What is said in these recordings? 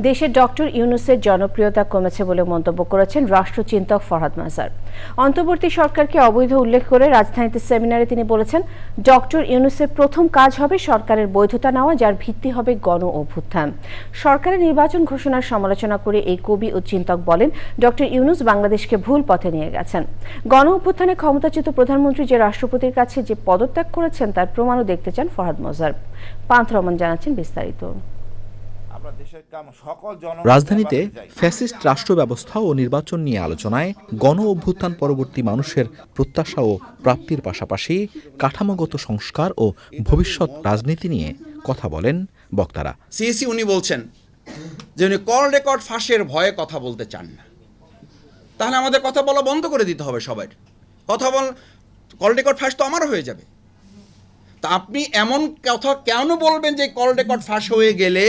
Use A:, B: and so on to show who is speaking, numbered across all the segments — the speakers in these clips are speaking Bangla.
A: দেশে ডক্টর ইউনুসের জনপ্রিয়তা কমেছে বলে মন্তব্য করেছেন রাষ্ট্রচিন্তক ফরহাদ মাজার। অন্তর্বর্তী সরকারকে অবৈধ উল্লেখ করে রাজধানীতে সেমিনারে তিনি বলেছেন, ডক্টর ইউনুসের প্রথম কাজ হবে সরকারের বৈধতা নেওয়া, যার ভিত্তি হবে গণ অভ্যুত্থান। সরকারের নির্বাচন ঘোষণার সমালোচনা করে এই কবি ও চিন্তক বলেন, ডক্টর ইউনুস বাংলাদেশকে ভুল পথে নিয়ে গেছেন। গণ অভ্যুত্থানে ক্ষমতাচ্যুত প্রধানমন্ত্রী যে রাষ্ট্রপতির কাছে যে পদত্যাগ করেছেন, তার প্রমাণও দেখতে চান ফরহাদ মজার। পান্থ রহমান জানাচ্ছেন বিস্তারিত
B: আমরা দেশের কাম- সকল জন
C: রাজধানীতে ফ্যাসিস্ট রাষ্ট্র ব্যবস্থা ও নির্বাচন নিয়ে আলোচনায় গণ অভ্যুত্থান পরবর্তী মানুষের প্রত্যাশা ও প্রাপ্তির পাশাপাশি কাঠামোগত সংস্কার ও ভবিষ্যৎ রাজনীতি নিয়ে কথা বলেন বক্তারা।
D: সিএসি উনি বলছেন যে উনি কল রেকর্ড ফাঁসের ভয়ে কথা বলতে চান না। তাহলে আমাদের কথা বলা বন্ধ করে দিতে হবে সবাই। কথা বল কল রেকর্ড ফাঁস তো আমারও হয়ে যাবে। তা আপনি এমন কথা কেন বলবেন যে কল রেকর্ড ফাঁস হয়ে গেলে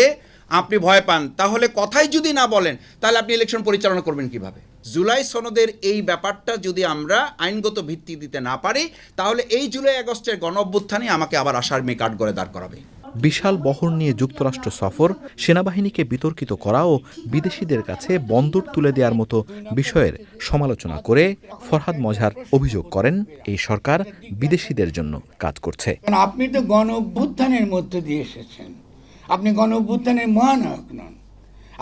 D: আপনি ভয় পান তাহলে কথাই যদি না বলেন তাহলে আপনি ইলেকশন পরিচালনা করবেন কীভাবে? জুলাই সনদের এই ব্যাপারটা যদি আমরা আইনগত ভিত্তি দিতে না পারি তাহলে এই জুলাই আগস্টের গণ অভ্যুত্থানই আমাকে আবার আশার মেয়ে কাঠ করে দাঁড় করাবে।
C: বিশাল বহর নিয়ে যুক্তরাষ্ট্র সফর সেনাবাহিনীকে বিতর্কিত করা ও বিদেশিদের কাছে বন্দর তুলে দেওয়ার মতো বিষয়ের সমালোচনা করে ফরহাদ মজার অভিযোগ করেন এই সরকার বিদেশিদের জন্য কাজ করছে।
E: আপনি তো গণ অভ্যুত্থানের মধ্য দিয়ে এসেছেন। আপনি গণ অভ্যুত্থানের মহানায়ক নন।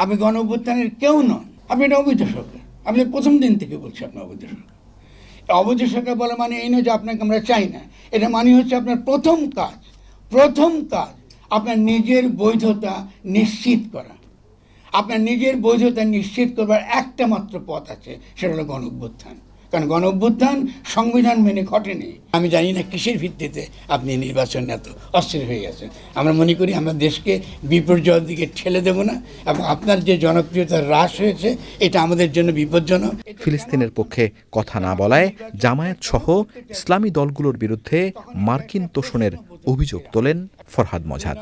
E: আপনি গণ অভ্যুত্থানের কেউ নন। আপনি এটা অবৈধ সরকার। আপনি প্রথম দিন থেকে বলছি আপনি অবৈধ সরকার। অবৈধ সরকার বলা মানে এই নয় যে আপনাকে আমরা চাই না। এটা মানে হচ্ছে আপনার প্রথম কাজ প্রথম কাজ আপনার নিজের বৈধতা নিশ্চিত করা। আপনার নিজের বৈধতা নিশ্চিত করবার একটা মাত্র পথ আছে, সেটা হলো গণ কারণ গণ অভ্যুত্থান সংবিধান মেনে ঘটেনি। আমি জানি না কিসের ভিত্তিতে আপনি নির্বাচন এত অস্থির হয়ে গেছেন। আমরা মনে করি আমরা দেশকে বিপর্যয়ের দিকে ঠেলে দেব না এবং আপনার যে জনপ্রিয়তা হ্রাস হয়েছে, এটা আমাদের জন্য বিপজ্জনক।
C: ফিলিস্তিনের পক্ষে কথা না বলায় জামায়াত সহ ইসলামী দলগুলোর বিরুদ্ধে মার্কিন তোষণের অভিযোগ তোলেন Farhad মজাদ।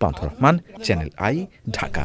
C: Pantha Rahman, channel I, Dhaka.